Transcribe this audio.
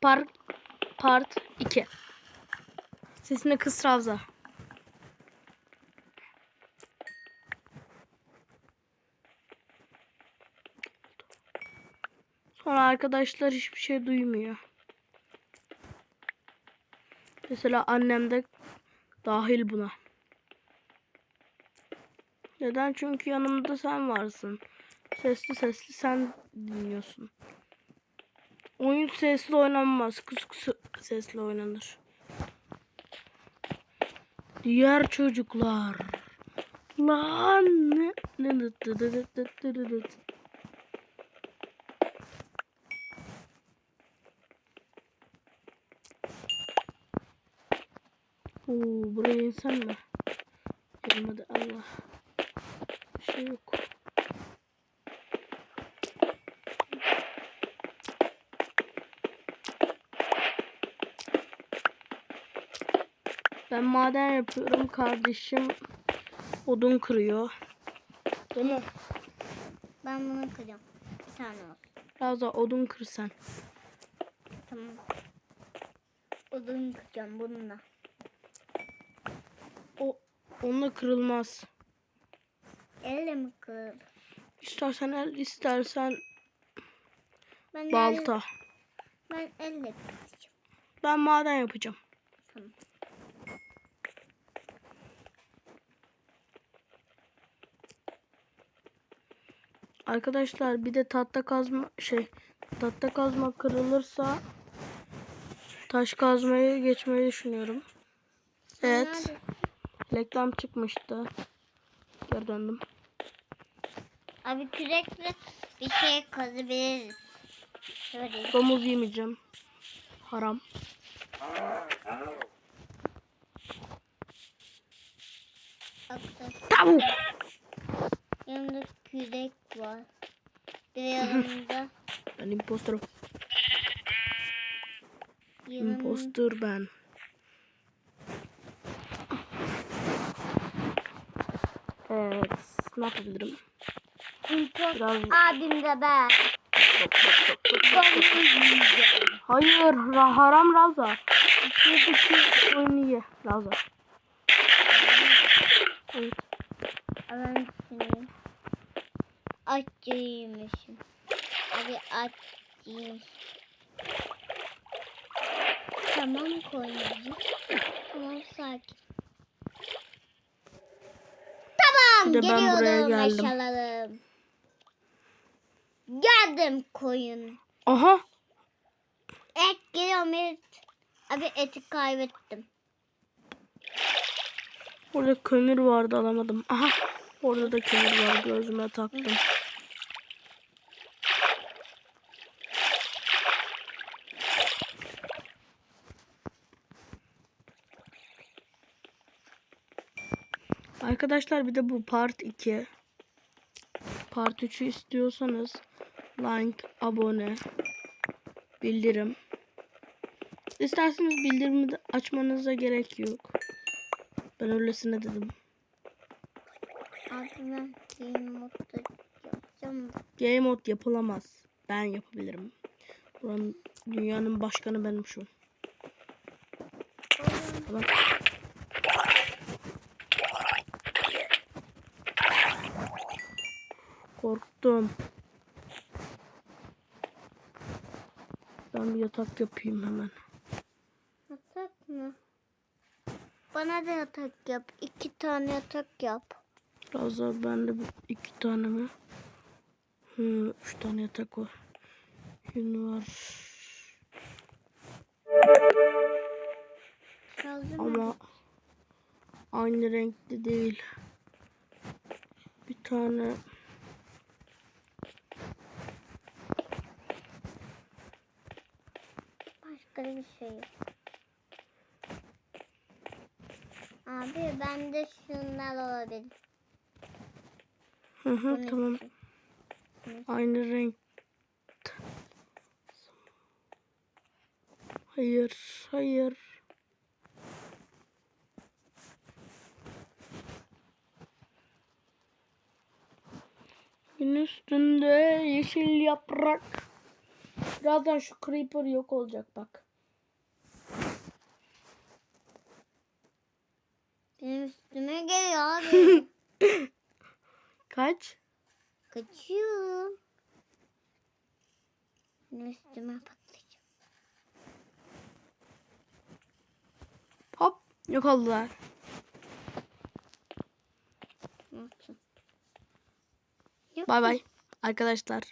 Part, part 2. Sesini kıs Ravza. Sonra arkadaşlar hiçbir şey duymuyor. Mesela annem de dahil buna. Neden? Çünkü yanımda sen varsın. Sesli sesli sen dinliyorsun. Oyun sesli oynanmaz. Kıs kıs sesli oynanır. Diğer çocuklar. Lan. ne- ne- dıt dıt dıt dıt dıt. Oo, buraya insan mı? Gelmedi Allah. Bir şey yok. Ben maden yapıyorum. Kardeşim odun kırıyor. Değil mi? Ben bunu kırıyorum. Bir tane olsun. Biraz daha odun kır sen. Tamam. Odun kıracağım bununla. O onunla kırılmaz. Elle mi kır? İstersen el, istersen Ben balta. ben elle kıracağım. Ben maden yapacağım. Tamam. Arkadaşlar bir de tahta kazma şey tahta kazma kırılırsa taş kazmayı geçmeyi düşünüyorum. Evet. Reklam çıkmıştı. Geri döndüm. Abi kürekle bir şey kazabiliriz. Şöyle. Domuz yemeyeceğim. Haram. Tavuk. Yanımda kürek var. Bir de yanımda, Ben imposterım. yanımda Impostor ben. Evet. Ne yapabilirim? imposter Biraz abim de ben. Domuz yiyeceğim. Hayır, ra- haram Ravza. Şuradaki oyunu ye Ravza. Evet. Seni açıymışım. Abi açıyım. Tamam koyuyorum. Tamam sakin. Tamam ben buraya geliyorum geldim. aşağılarım. Geldim koyun. Aha. Et geliyorum et. Abi eti kaybettim. Orada kömür vardı alamadım. Aha. Orada da kömür var gözüme taktım. Arkadaşlar bir de bu part 2. Part 3'ü istiyorsanız like, abone, bildirim. İsterseniz bildirimi açmanıza gerek yok. Ben öylesine dedim. Abi ben game modda yapacağım. Game mod yapılamaz. Ben yapabilirim. Buranın dünyanın başkanı benim şu. Tamam. Korktum. Ben bir yatak yapayım hemen. Yatak mı? Bana da yatak yap. İki tane yatak yap. Biraz daha bende iki tane mi? Hı, üç tane yatak var. Yün var. Şarjım Ama aynı renkli değil. Bir tane başka bir şey. Abi bende şunlar olabilir. Hı hı Bu ne? tamam. Aynı renk. Hayır, hayır. Gün üstünde yeşil yaprak. Birazdan şu creeper yok olacak bak. Benim üstüme geliyor abi. Kaç? Kaçıyorum. Üstüme patlayacak. Hop yok oldular. Bay bay arkadaşlar.